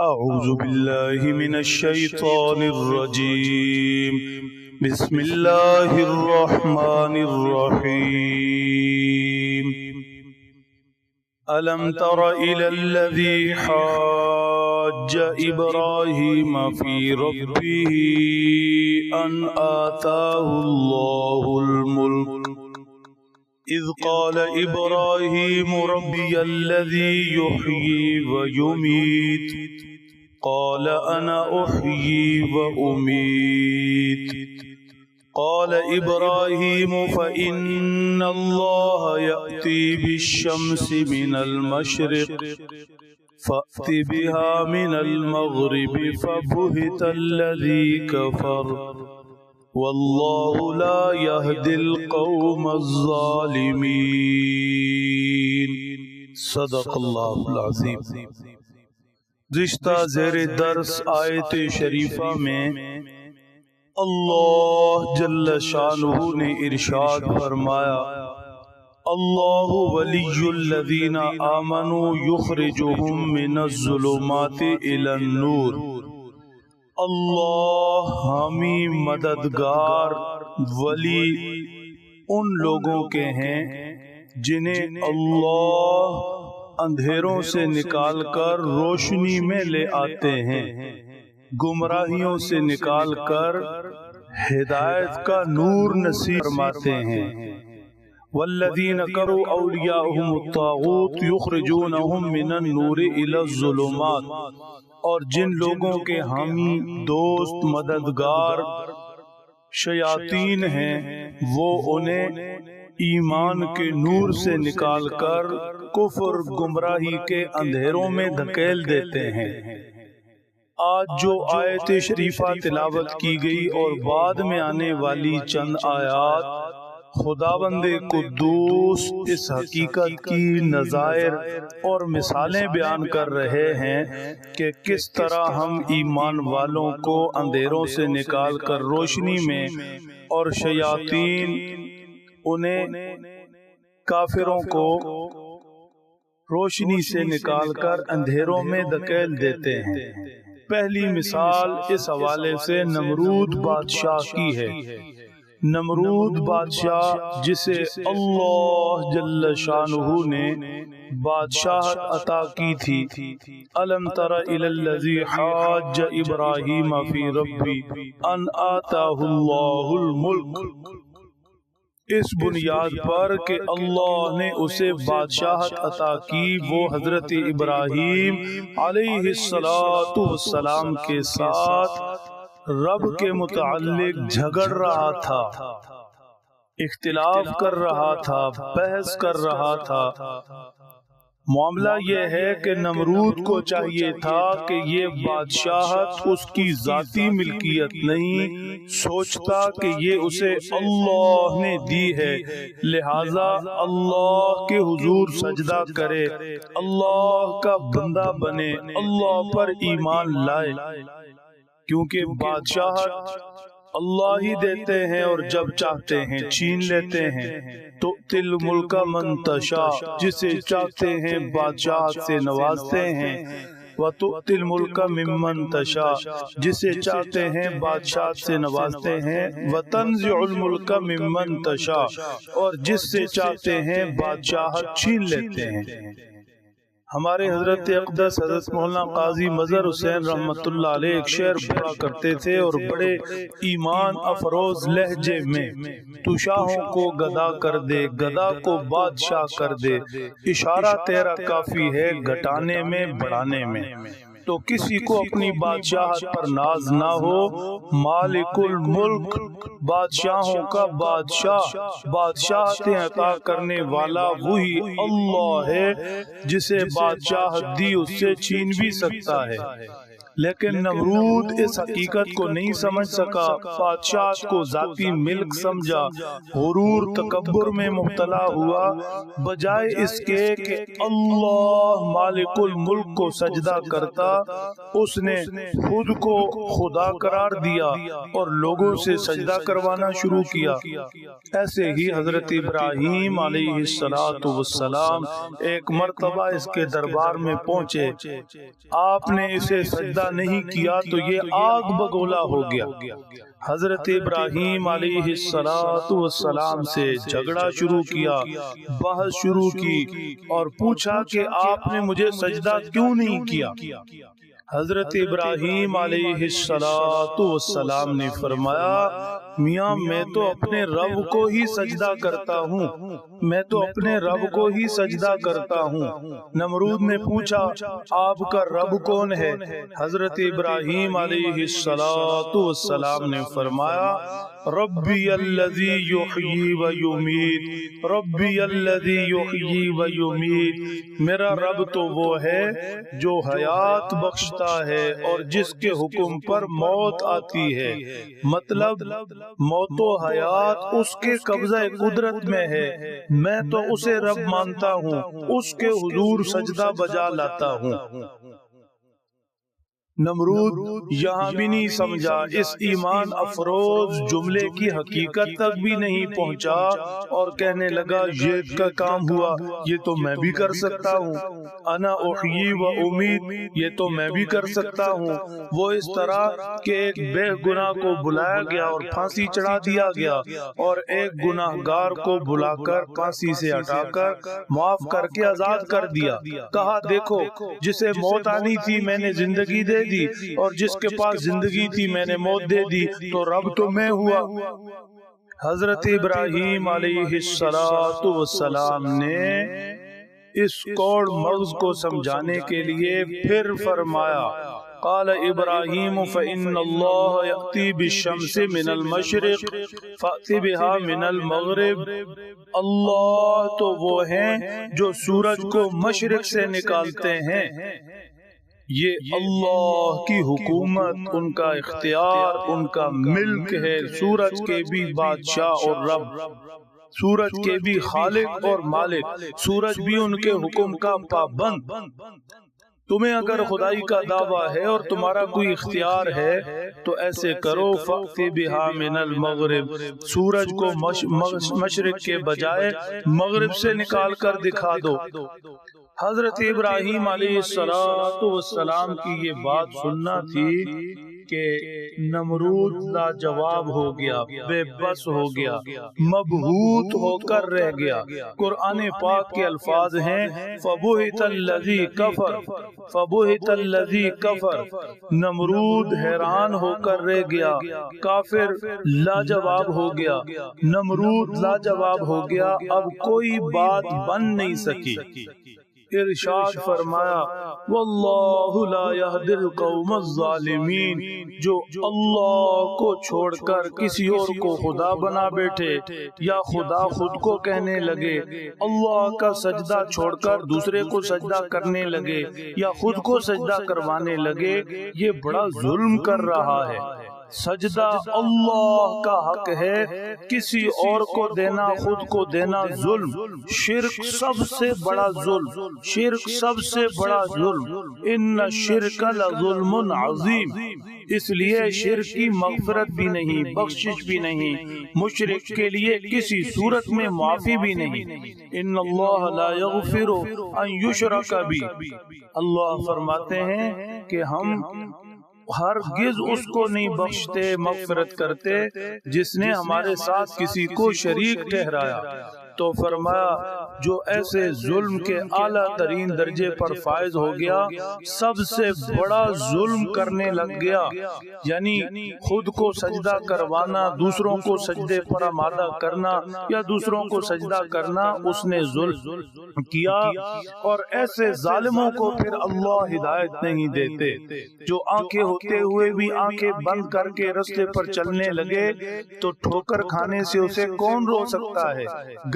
أعوذ بالله من الشيطان الرجيم. بسم الله الرحمن الرحيم. ألم تر إلى الذي حاج إبراهيم في ربه أن آتاه الله الملك. إذ قال إبراهيم ربي الذي يحيي ويميت. قال أنا أحيي وأميت. قال إبراهيم فإن الله يأتي بالشمس من المشرق فأت بها من المغرب فبهت الذي كفر. والله لا يهدي القوم الظالمين صدق اللہ العظیم. رشتہ زیر درس آیت شریفہ میں اللہ جل شانہ نے ارشاد فرمایا، اللہ ولی الذین آمنوا یخرجهم من الظلمات الى النور. اللہ حامی مددگار ولی ان لوگوں کے ہیں جنہیں اللہ اندھیروں سے نکال کر روشنی میں لے آتے ہیں، گمراہیوں سے نکال کر ہدایت کا نور نصیب فرماتے ہیں۔ والذین کروا اولیاءهم الطاغوت یخرجونهم من النور الى الظلمات. اور جن لوگوں کے حامی دوست مددگار شیاطین ہیں وہ انہیں ایمان کے نور سے نکال کر کفر گمراہی کے اندھیروں میں دھکیل دیتے ہیں۔ آج جو آیت شریفہ تلاوت کی گئی اور بعد میں آنے والی چند آیات خدا بند قدوس اس حقیقت کی نظائر اور مثالیں بیان کر رہے ہیں کہ کس طرح ہم ایمان والوں کو اندھیروں سے نکال کر روشنی میں اور شیاطین انہیں کافروں کو روشنی سے نکال کر اندھیروں میں دکیل دیتے ہیں۔ پہلی مثال اس حوالے سے نمرود بادشاہ کی ہے۔ نمرود بادشاہ جسے اللہ جل شانہ نے بادشاہت عطا کی تھی۔ الم تر الذی حاج ابراہیم فی ربی ان آتاہ اللہ الملک۔ اس بنیاد پر کہ اللہ نے اسے بادشاہت عطا کی وہ حضرت ابراہیم علیہ السلام کے ساتھ رب کے متعلق جھگڑ رہا تھا۔ اختلاف کر رہا تھا، بحث کر رہا تھا۔ معاملہ یہ ہے کہ نمرود کو چاہیے تھا کہ یہ بادشاہت اس کی ذاتی ملکیت نہیں، سوچتا کہ یہ اسے اللہ نے دی ہے۔ لہذا اللہ کے حضور سجدہ کرے، اللہ کا بندہ بنے، اللہ پر ایمان لائے۔ کیونکہ بادشاہت اللہ ہی دیتے ہیں اور جب چاہتے ہیں چھین لیتے ہیں۔ تو تل ملک منتشا جسے چاہتے ہیں بادشاہت سے نوازتے ہیں۔ وہ تو تل ملک ممن تشا جسے چاہتے ہیں بادشاہ سے نوازتے ہیں۔ وہ تنز الملک ممن تشا اور جس سے چاہتے ہیں بادشاہت چھین لیتے ہیں۔ ہمارے حضرت اقدس حضرت مولانا قاضی مظہر حسین رحمت اللہ علیہ ایک شعر پڑھا کرتے تھے اور بڑے ایمان افروز لہجے میں تو شاہوں کو گدا کر دے گدا کو بادشاہ کر دے۔ اشارہ تیرا کافی ہے گھٹانے میں۔ بڑھانے میں۔ تو کسی کو اپنی بادشاہت پر ناز نہ ہو۔ مالک الملک بادشاہوں کا بادشاہ۔ بادشاہتیں عطا کرنے والا وہی اللہ ہے جسے بادشاہت دی اس سے چھین بھی سکتا ہے۔ لیکن نمرود اس حقیقت کو نہیں سمجھ سکا بادشاہ کو ذاتی ملک سمجھا غرور تکبر میں مبتلا ہوا بجائے اس کے کہ اللہ مالک الملک کو سجدہ کرتا اس نے خود کو خدا قرار دیا اور لوگوں سے سجدہ کروانا شروع کیا۔ ایسے ہی حضرت ابراہیم علیہ السلام ایک مرتبہ اس کے دربار میں پہنچے۔ آپ نے اسے سجدہ نہیں کیا تو یہ آگ بگولا ہو گیا۔ حضرت ابراہیم علیہ السلام سے جھگڑا شروع کیا، بحث شروع کی اور پوچھا کہ آپ نے مجھے سجدہ کیوں نہیں کیا؟ حضرت ابراہیم علیہ السلام نے فرمایا میاں میں تو اپنے رب کو ہی سجدہ کرتا ہوں میں تو اپنے رب کو ہی سجدہ کرتا ہوں۔ نمرود نے پوچھا آپ کا رب کون ہے؟ حضرت ابراہیم علیہ السلام نے فرمایا ربی الذی یحیی و یمید ربی الذی یحیی و یمید میرا رب تو وہ ہے جو حیات بخشتا ہے اور جس کے حکم پر موت آتی ہے. مطلب موت و حیات اس کے قبضہ قدرت میں ہے۔ میں تو اسے رب مانتا ہوں اس کے حضور سجدہ بجا لاتا ہوں۔ نمرود یہاں بھی نہیں سمجھا۔ اس ایمان افروز جملے کی حقیقت تک بھی نہیں پہنچا اور کہنے لگا یہ کا کام ہوا یہ تو میں بھی کر سکتا ہوں۔ انا احیی و امید یہ تو میں بھی کر سکتا ہوں۔ وہ اس طرح کہ ایک بے گناہ کو بلایا گیا اور پھانسی چڑھا دیا گیا۔ اور ایک گناہ گار کو بلا کر پھانسی سے ہٹا کر معاف کر کے آزاد کر دیا کہا دیکھو جسے موت آنی تھی میں نے زندگی دے دی اور جس کے پاس زندگی تھی، میں نے موت دے دی۔ تو رب تو میں ہوا۔ حضرت ابراہیم علیہ السلام نے اس کوڑ مغز کو سمجھانے کے لیے پھر فرمایا، قال ابراہیم، فإن اللہ یأتی بالشمس من المشرق فأتی بها من المغرب۔ اللہ تو وہ ہیں جو سورج کو مشرق سے نکالتے ہیں۔ یہ اللہ کی حکومت ان کا اختیار ان کا ملک ہے سورج کے بھی بادشاہ اور رب۔ سورج کے بھی خالق اور مالک۔ سورج بھی ان کے حکم کا پابند۔ تمہیں اگر خدائی کا دعویٰ ہے اور تمہارا کوئی اختیار ہے تو ایسے کرو فقت بہا من المغرب۔ سورج کو مشرق کے بجائے مغرب سے نکال کر دکھا دو۔ حضرت ابراہیم علیہ السلام کی یہ بات سننا تھی کہ نمرود لا جواب ہو گیا بے بس ہو گیا مبہوت ہو کر رہ گیا۔ قرآن پاک کے الفاظ ہیں فبوہت اللذی کفر فبوہت اللذی کفر۔ نمرود حیران ہو کر رہ گیا کافر لا جواب ہو گیا۔ نمرود لا جواب ہو گیا۔ اب کوئی بات بن نہیں سکی۔ ارشاد فرمایا، واللہ لا يهدي القوم الظالمین جو اللہ کو چھوڑ کر کسی اور کو خدا بنا بیٹھے یا خدا خود کو کہنے لگے، اللہ کا سجدہ چھوڑ کر دوسرے کو سجدہ کرنے لگے یا خود کو سجدہ کروانے لگے، یہ بڑا ظلم کر رہا ہے۔ سجدہ اللہ کا حق ہے کسی اور کو دینا خود کو دینا ظلم۔ شرک سب سے بڑا ظلم۔ شرک سب سے بڑا ظلم۔ ان شرک لظلم عظیم۔ اس لیے شرک کی مغفرت بھی نہیں بخشش بھی نہیں۔ مشرک کے لیے کسی صورت میں معافی بھی نہیں۔ ان اللہ لا یغفر ان یشرک بھی۔ اللہ فرماتے ہیں کہ ہم ہر گز اس کو نہیں بخشتے مغفرت کرتے جس نے ہمارے ساتھ کسی کو شریک ٹھہرایا۔ تو فرمایا جو ایسے ظلم کے اعلیٰ ترین درجے پر فائز ہو گیا، سب سے بڑا ظلم کرنے لگ گیا۔ یعنی خود کو سجدہ کروانا، دوسروں کو سجدے پر آمادہ کرنا یا دوسروں کو سجدہ کرنا، اس نے ظلم کیا۔ اور ایسے ظالموں کو پھر اللہ ہدایت نہیں دیتے، جو آنکھیں ہوتے ہوئے بھی آنکھیں بند کر کے رستے پر چلنے لگے، تو ٹھوکر کھانے سے اسے کون رو سکتا ہے؟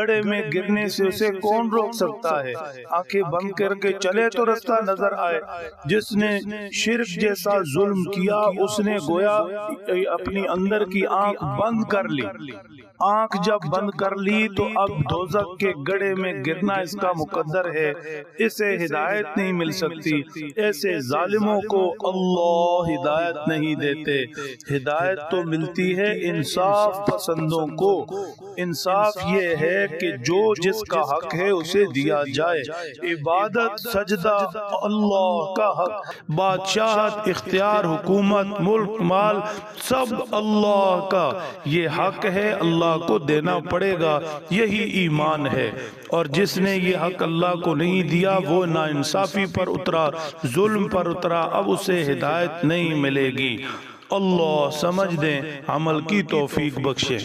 گڑے میں گرنے سے اسے کون روک سکتا ہے؟ آنکھیں بند کر کے چلے تو رستہ نظر آئے۔ جس نے شرک جیسا ظلم کیا اس نے گویا اپنی اندر کی آنکھ بند کر لی۔ آنکھ جب بند کر لی تو اب دوزک کے گڑے میں گرنا اس کا مقدر ہے۔ اسے ہدایت نہیں مل سکتی۔ ایسے ظالموں کو اللہ ہدایت نہیں دیتے۔ ہدایت تو ملتی ہے انصاف پسندوں کو انصاف یہ ہے کہ جو جس کا حق ہے اسے دیا جائے۔ عبادت، سجدہ، اللہ کا حق۔ بادشاہت، اختیار، حکومت، ملک، مال، سب اللہ کا۔ یہ حق ہے، اللہ کو دینا پڑے گا۔ یہی ایمان ہے۔ اور جس نے یہ حق اللہ کو نہیں دیا، وہ نا انصافی پر اترا، ظلم پر اترا۔ اب اسے ہدایت نہیں ملے گی۔ اللہ سمجھ دیں، عمل کی توفیق بخشے۔